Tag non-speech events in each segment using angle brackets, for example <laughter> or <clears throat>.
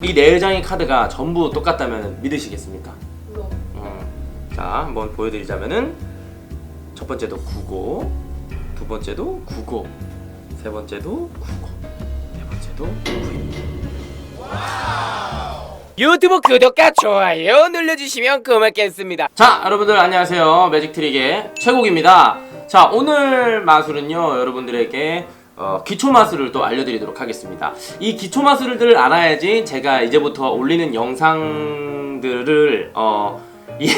이 네 장의 카드가 전부 똑같다면 믿으시겠습니까? 물론 음, 자, 한번 보여드리자면은 첫 번째도 9고, 두 번째도 9고, 세 번째도 9고, 네 번째도 9입니다. 유튜브 구독과 좋아요 눌러주시면 고맙겠습니다. 자, 여러분들 안녕하세요. 매직트릭의 최국입니다. 자, 오늘 마술은요, 여러분들에게 어, 기초 마술을 또 알려드리도록 하겠습니다. 이 기초 마술들을 알아야지 제가 이제부터 올리는 영상들을 어, <laughs> 이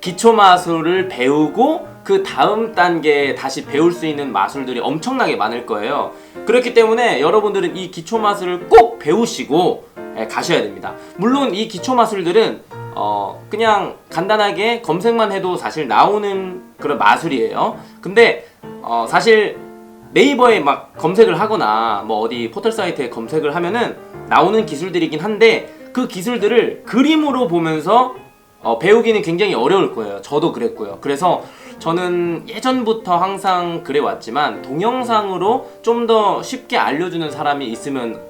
기초 마술을 배우고 그 다음 단계에 다시 배울 수 있는 마술들이 엄청나게 많을 거예요. 그렇기 때문에 여러분들은 이 기초 마술을 꼭 배우시고 예, 가셔야 됩니다. 물론 이 기초 마술들은 어 그냥 간단하게 검색만 해도 사실 나오는 그런 마술이에요. 근데 어 사실 네이버에 막 검색을 하거나 뭐 어디 포털 사이트에 검색을 하면은 나오는 기술들이긴 한데 그 기술들을 그림으로 보면서 어, 배우기는 굉장히 어려울 거예요. 저도 그랬고요. 그래서 저는 예전부터 항상 그래 왔지만 동영상으로 좀 더 쉽게 알려주는 사람이 있으면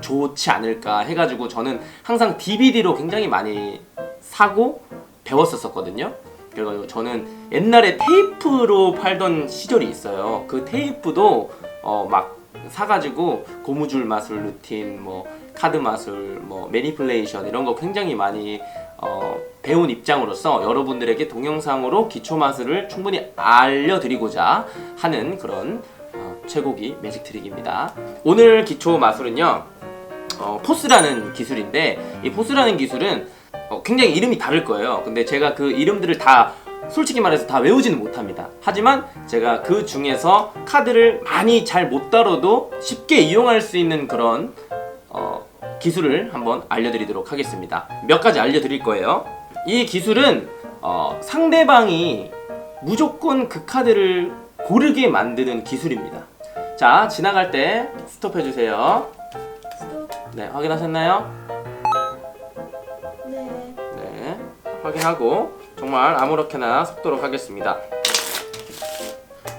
좋지 않을까 해가지고 저는 항상 DVD로 굉장히 많이 사고 배웠었거든요. 그래가지고 저는 옛날에 테이프로 팔던 시절이 있어요. 그 테이프도 어 막 사가지고 고무줄 마술 루틴, 뭐 카드 마술, 뭐 매니플레이션 이런 거 굉장히 많이 어 배운 입장으로서 여러분들에게 동영상으로 기초 마술을 충분히 알려드리고자 하는 그런 어, 최고기 매직 트릭입니다. 오늘 기초 마술은요. 어, 포스라는 기술인데 이 포스라는 기술은 어, 굉장히 이름이 다를 거예요. 근데 제가 그 이름들을 다 솔직히 말해서 다 외우지는 못합니다. 하지만 제가 그 중에서 카드를 많이 잘 못 다뤄도 쉽게 이용할 수 있는 그런 어, 기술을 한번 알려드리도록 하겠습니다. 몇 가지 알려드릴 거예요. 이 기술은 어, 상대방이 무조건 그 카드를 고르게 만드는 기술입니다. 자, 지나갈 때 스톱해주세요. 스톱 네, 확인하셨나요? 확인하고 정말 아무렇게나 섞도록 하겠습니다.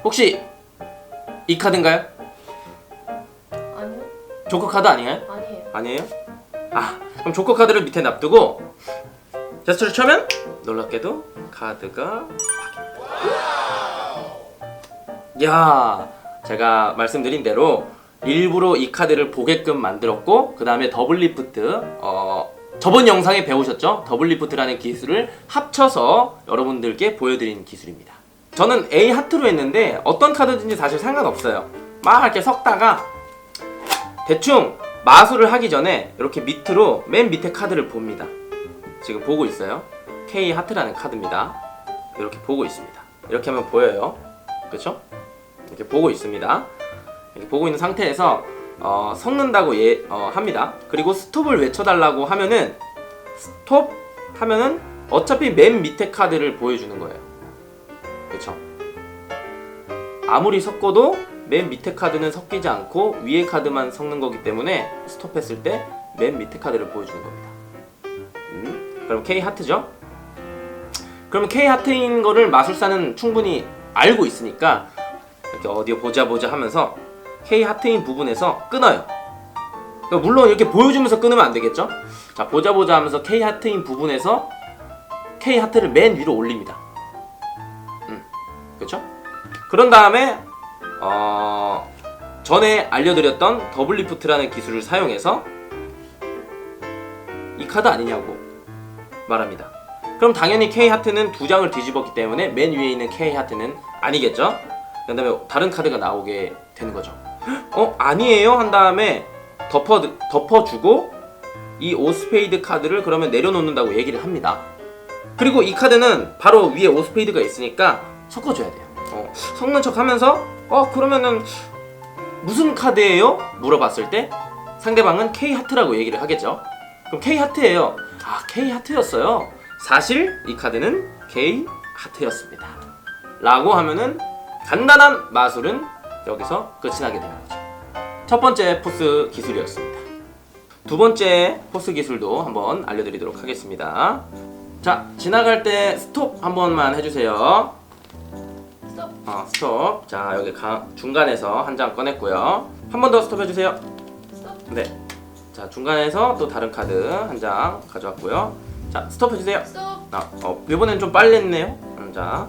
혹시 이 카드인가요? 아니요 조커 카드 아니에요? 아니에요 아니에요? 아, 그럼 조커 카드를 밑에 놔두고 제스처를 쳐면 놀랍게도 카드가. 야, 제가 말씀드린 대로 일부러 이 카드를 보게끔 만들었고 그 다음에 더블 리프트 어, 저번 영상에 배우셨죠? 더블 리프트라는 기술을 합쳐서 여러분들께 보여드린 기술입니다. 저는 A 하트로 했는데 어떤 카드든지 사실 상관없어요. 막 이렇게 섞다가 대충 마술을 하기 전에 이렇게 밑으로 맨 밑에 카드를 봅니다. 지금 보고 있어요. K 하트라는 카드입니다. 이렇게 보고 있습니다. 이렇게 하면 보여요. 그렇죠? 이렇게 보고 있습니다. 이렇게 보고 있는 상태에서 어, 섞는다고 예, 어, 합니다. 그리고 스톱을 외쳐달라고 하면은 스톱 하면은 어차피 맨 밑에 카드를 보여주는 거예요. 그렇죠? 아무리 섞어도 맨 밑에 카드는 섞이지 않고 위에 카드만 섞는 거기 때문에 스톱했을 때 맨 밑에 카드를 보여주는 겁니다. 음, 그럼 K 하트죠? 그러면 K 하트인 거를 마술사는 충분히 알고 있으니까 이렇게 어디 보자 보자 하면서 K 하트인 부분에서 끊어요. 그러니까 물론 이렇게 보여주면서 끊으면 안 되겠죠? 자 보자 보자 하면서 K 하트인 부분에서 K 하트를 맨 위로 올립니다. 음, 그렇죠? 그런 다음에 어, 전에 알려드렸던 더블 리프트라는 기술을 사용해서 이 카드 아니냐고 말합니다. 그럼 당연히 K 하트는 두 장을 뒤집었기 때문에 맨 위에 있는 K 하트는 아니겠죠? 그 다음에 다른 카드가 나오게 되는 거죠. 어 아니에요 한 다음에 덮어 덮어주고 이 오스페이드 카드를 그러면 내려놓는다고 얘기를 합니다. 그리고 이 카드는 바로 위에 오스페이드가 있으니까 섞어줘야 돼요. 어, 섞는 척하면서 어 그러면은 무슨 카드예요? 물어봤을 때 상대방은 K 하트라고 얘기를 하겠죠. 그럼 K 하트예요. 아 K 하트였어요. 사실 이 카드는 K 하트였습니다. 라고 하면은 간단한 마술은 여기서 끝이 나게 되는 거죠. 첫 번째 포스 기술이었습니다. 두 번째 포스 기술도 한번 알려드리도록 하겠습니다. 자, 지나갈 때 스톱 한 번만 해주세요. 스톱 어, 스톱. 자, 여기 가- 중간에서 한 장 꺼냈고요. 한 번 더 스톱 해주세요. 스톱 네. 자 중간에서 또 다른 카드 한 장 가져왔고요. 자 스톱 해주세요. 스톱. 아, 어, 이번엔 좀 빨리 했네요. 음, 자,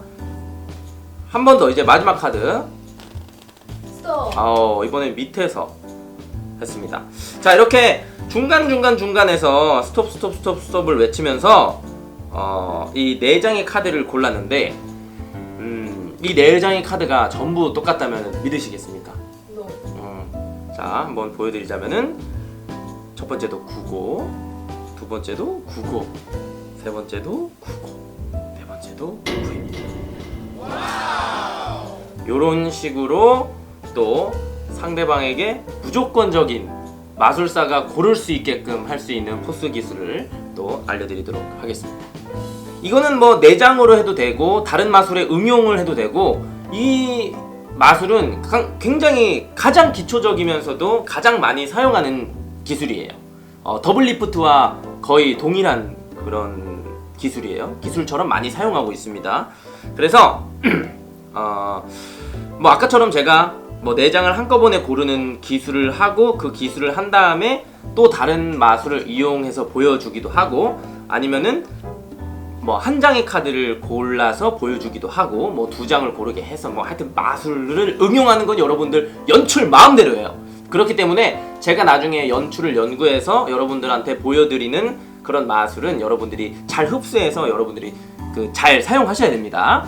한 번 더 이제 마지막 카드. 어, 이번엔 밑에서 했습니다. 자, 이렇게 중간 중간 중간에서 스톱 스톱 스톱 스톱을 외치면서 어, 이 네 장의 카드를 골랐는데, 음, 이 네 장의 카드가 전부 똑같다면 믿으시겠습니까? 노. 음, 자, 한번 보여드리자면은 첫 번째도 9고, 두 번째도 9고, 세 번째도 9고, 네 번째도 9입니다. 이런 식으로 또 상대방에게 무조건적인 마술사가 고를 수 있게끔 할 수 있는 포스 기술을 또 알려드리도록 하겠습니다. 이거는 뭐 내장으로 해도 되고 다른 마술에 응용을 해도 되고 이 마술은 강- 굉장히 가장 기초적이면서도 가장 많이 사용하는 기술이에요. 어, 더블 리프트와 거의 동일한 그런 기술이에요. 기술처럼 많이 사용하고 있습니다. 그래서 <clears throat> 어, 뭐 아까처럼 제가 뭐 내장을 한꺼번에 고르는 기술을 하고 그 기술을 한 다음에 또 다른 마술을 이용해서 보여주기도 하고 아니면은 뭐 한 장의 카드를 골라서 보여주기도 하고 뭐 두 장을 고르게 해서 뭐 하여튼 마술을 응용하는 건 여러분들 연출 마음대로예요. 그렇기 때문에 제가 나중에 연출을 연구해서 여러분들한테 보여드리는 그런 마술은 여러분들이 잘 흡수해서 여러분들이 그 잘 사용하셔야 됩니다.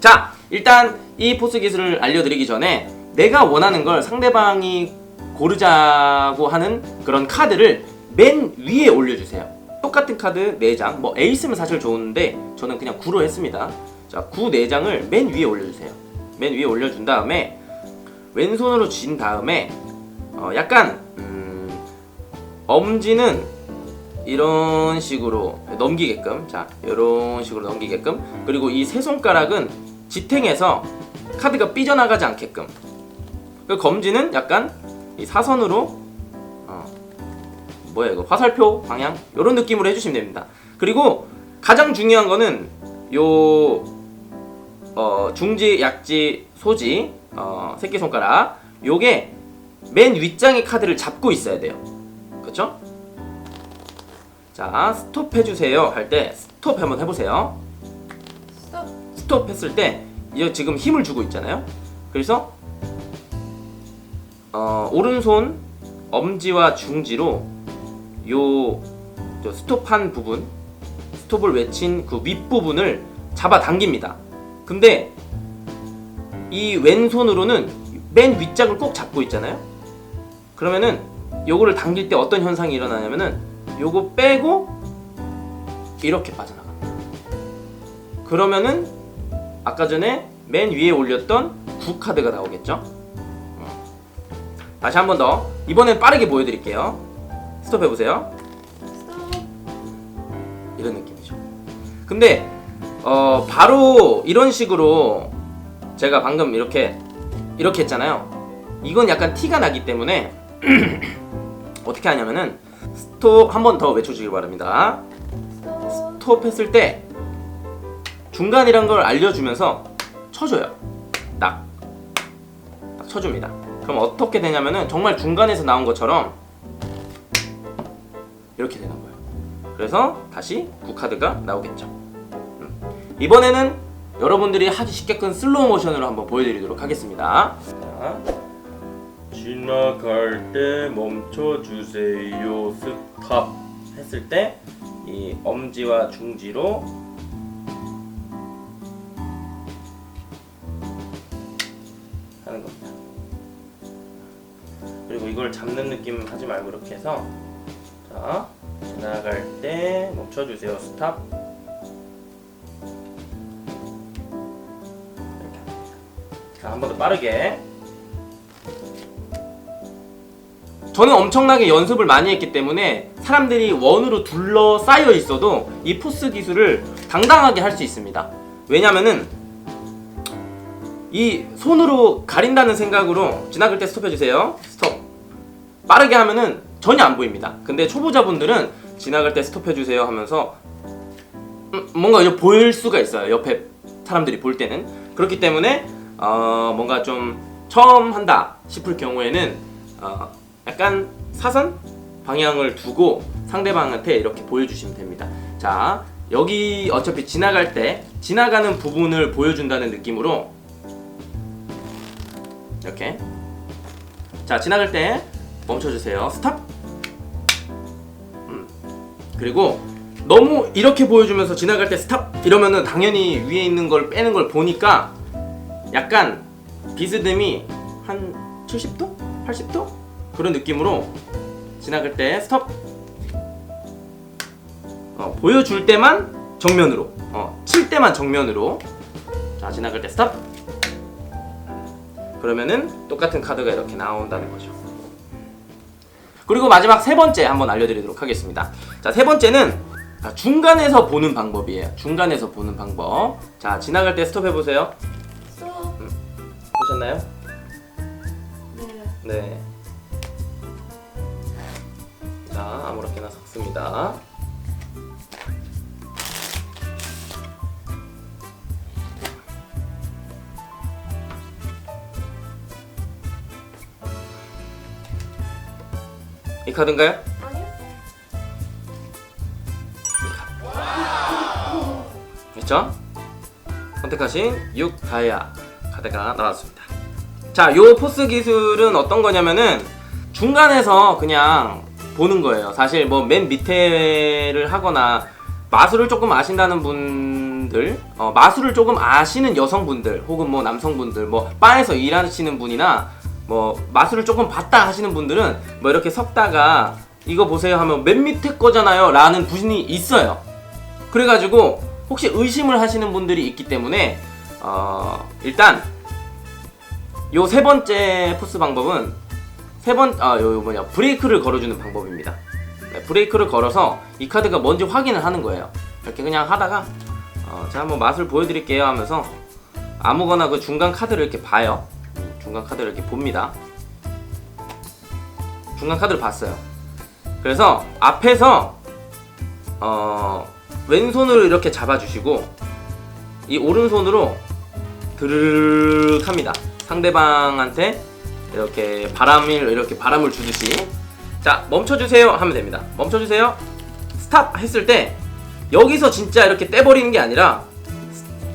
자, 일단 이 포스 기술을 알려드리기 전에 내가 원하는 걸 상대방이 고르자고 하는 그런 카드를 맨 위에 올려주세요. 똑같은 카드 4장, 뭐 에이스면 사실 좋은데 저는 그냥 9로 했습니다. 자, 9 4장을 맨 위에 올려주세요. 맨 위에 올려준 다음에 왼손으로 쥔 다음에 어, 약간 음, 엄지는 이런 식으로 넘기게끔 자 이런 식으로 넘기게끔 그리고 이 세 손가락은 지탱해서 카드가 삐져나가지 않게끔. 그 검지는 약간 이 사선으로 어, 뭐야 이거 화살표 방향? 이런 느낌으로 해주시면 됩니다. 그리고 가장 중요한 거는 요 어, 중지 약지 소지 어, 새끼손가락 요게 맨 윗장의 카드를 잡고 있어야 돼요. 그쵸? 자 스톱 해주세요 할 때 스톱 한번 해보세요 스톱. 했을 때 이제 지금 힘을 주고 있잖아요. 그래서 어, 오른손 엄지와 중지로 요, 저 스톱한 부분 스톱을 외친 그 윗부분을 잡아 당깁니다. 근데 이 왼손으로는 맨 윗장을 꼭 잡고 있잖아요. 그러면은 요거를 당길 때 어떤 현상이 일어나냐면은 요거 빼고 이렇게 빠져나갑니다. 그러면은 아까 전에 맨 위에 올렸던 9 카드가 나오겠죠 어. 다시 한 번 더 이번엔 빠르게 보여드릴게요 스톱 해보세요. 이런 느낌이죠. 근데 어 바로 이런 식으로 제가 방금 이렇게 이렇게 했잖아요. 이건 약간 티가 나기 때문에 <clears throat> 어떻게 하냐면은 스톱 한 번 더 외쳐주길 바랍니다. 스톱 했을 때 중간이란 걸 알려주면서 쳐줘요. 딱. 딱 쳐줍니다. 그럼 어떻게 되냐면은 정말 중간에서 나온 것처럼 이렇게 되는 거예요. 그래서 다시 9카드가 나오겠죠. 음. 이번에는 여러분들이 하기 쉽게끔 슬로우 모션으로 한번 보여드리도록 하겠습니다. 자, 지나갈 때 멈춰주세요. 스탑 했을 때 이 엄지와 중지로 잡는 느낌 하지 말고 이렇게 해서 자 지나갈 때 멈춰주세요. 스탑. 이렇게 합니다. 자, 한 번 더 빠르게. 저는 엄청나게 연습을 많이 했기 때문에 사람들이 원으로 둘러싸여 있어도 이 포스 기술을 당당하게 할 수 있습니다. 왜냐면은 이 손으로 가린다는 생각으로 지나갈 때 스톱해주세요. 스톱. 빠르게 하면은 전혀 안 보입니다. 근데 초보자분들은 지나갈 때 스톱해주세요 하면서 음, 뭔가 이제 보일 수가 있어요. 옆에 사람들이 볼 때는. 그렇기 때문에 어, 뭔가 좀 처음 한다 싶을 경우에는 어, 약간 사선 방향을 두고 상대방한테 이렇게 보여주시면 됩니다. 자, 여기 어차피 지나갈 때 지나가는 부분을 보여준다는 느낌으로 이렇게 자 지나갈 때 멈춰주세요. 스탑. 음. 그리고 너무 이렇게 보여주면서 지나갈 때 스탑 이러면은 당연히 위에 있는 걸 빼는 걸 보니까 약간 비스듬히 한 70도? 80도? 그런 느낌으로 지나갈 때 스톱 어, 보여줄 때만 정면으로 어, 칠 때만 정면으로 자 지나갈 때 스톱 그러면은 똑같은 카드가 이렇게 나온다는 거죠 그리고 마지막 세 번째 한번 알려드리도록 하겠습니다 자 세 번째는 자, 중간에서 보는 방법이에요 중간에서 보는 방법 자 지나갈 때 스톱 해보세요 스톱. 보셨나요? 네. 네. 자, 아무렇게나 섞습니다. 이 카드인가요? 아니요. 됐죠? 선택하신 6 다이아 카드가 나왔습니다. 자, 요 포스 기술은 어떤 거냐면은 중간에서 그냥 보는 거예요. 사실 뭐 맨 밑에를 하거나 마술을 조금 아신다는 분들, 어, 마술을 조금 아시는 여성분들 혹은 뭐 남성분들, 뭐 바에서 일하시는 분이나 뭐 마술을 조금 봤다 하시는 분들은 뭐 이렇게 섞다가 이거 보세요 하면 맨 밑에 거잖아요 라는 분이 있어요. 그래가지고 혹시 의심을 하시는 분들이 있기 때문에 어, 일단 요 세 번째 포스 방법은 세번 아요 요 뭐냐 브레이크를 걸어주는 방법입니다. 네, 브레이크를 걸어서 이 카드가 뭔지 확인을 하는 거예요. 이렇게 그냥 하다가 어, 제가 한번 맛을 보여드릴게요 하면서 아무거나 그 중간 카드를 이렇게 봐요. 음, 중간 카드를 이렇게 봅니다. 중간 카드를 봤어요. 그래서 앞에서 어, 왼손으로 이렇게 잡아주시고 이 오른손으로 드르륵 합니다. 상대방한테 이렇게 바람을 이렇게 바람을 주듯이 자 멈춰주세요 하면 됩니다. 멈춰주세요. 스탑 했을 때 여기서 진짜 이렇게 떼버리는 게 아니라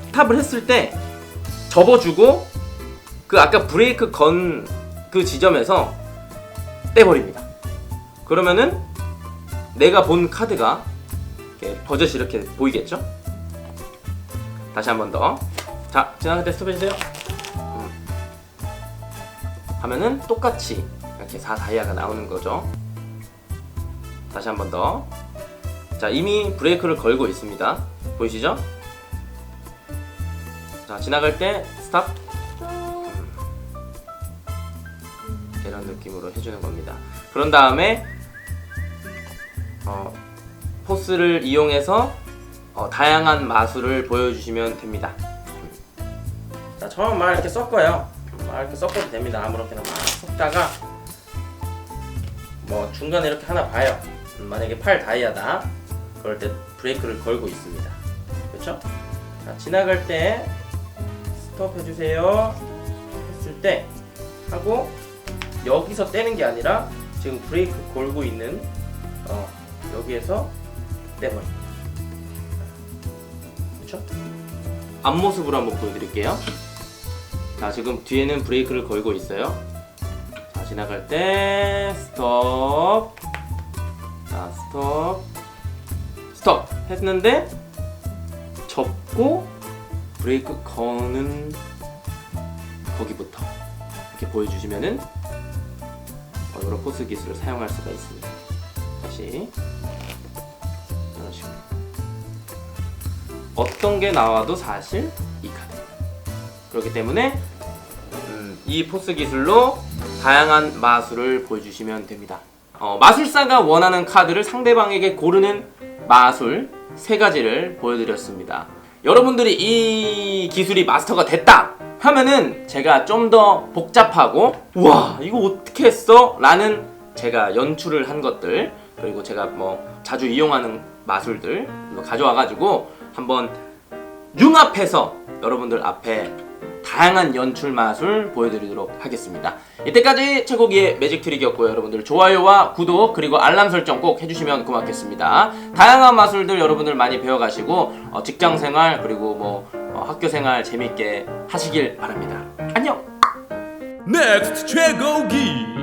스탑을 했을 때 접어주고 그 아까 브레이크 건 그 지점에서 떼버립니다. 그러면은 내가 본 카드가 이렇게 버젓이 이렇게 보이겠죠? 다시 한 번 더. 자, 지나갈 때 스톱해주세요. 음. 하면은 똑같이 이렇게 4 다이아가 나오는 거죠. 다시 한 번 더. 자, 이미 브레이크를 걸고 있습니다. 보이시죠? 자, 지나갈 때 스탑. 이런 느낌으로 해주는 겁니다. 그런 다음에 어, 포스를 이용해서 어, 다양한 마술을 보여주시면 됩니다. 자, 처음 막 이렇게 섞어요. 막 이렇게 섞어도 됩니다. 아무렇게나 막 섞다가 뭐 중간에 이렇게 하나 봐요. 음, 만약에 8 다이아다. 그럴 때 브레이크를 걸고 있습니다. 그렇죠? 자, 지나갈 때 스톱 해주세요. 했을 때 하고 여기서 떼는 게 아니라 지금 브레이크 걸고 있는 어, 여기에서 떼버립니다. 그렇죠? 앞모습으로 한번 보여드릴게요. 자 지금 뒤에는 브레이크를 걸고 있어요. 자 지나갈 때 스톱. 자 스톱. 스톱 했는데 접고 브레이크 거는 거기부터 이렇게 보여주시면은 어, 여러 포스 기술을 사용할 수가 있습니다. 다시 이런 식으로 어떤 게 나와도 사실 이 카드. 그렇기 때문에 음, 이 포스 기술로 다양한 마술을 보여주시면 됩니다. 어, 마술사가 원하는 카드를 상대방에게 고르는 마술 세 가지를 보여드렸습니다. 여러분들이 이 기술이 마스터가 됐다 하면은 제가 좀 더 복잡하고 우와 이거 어떻게 했어? 라는 제가 연출을 한 것들 그리고 제가 뭐 자주 이용하는 마술들 뭐 가져와가지고 한번 융합해서 여러분들 앞에 다양한 연출 마술 보여드리도록 하겠습니다. 이때까지 최고기의 매직 트릭이었고요. 여러분들 좋아요와 구독 그리고 알람 설정 꼭 해주시면 고맙겠습니다. 다양한 마술들 여러분들 많이 배워가시고 어, 직장 생활 그리고 뭐 어, 학교 생활 재밌게 하시길 바랍니다. 안녕. 넥스트 최고기.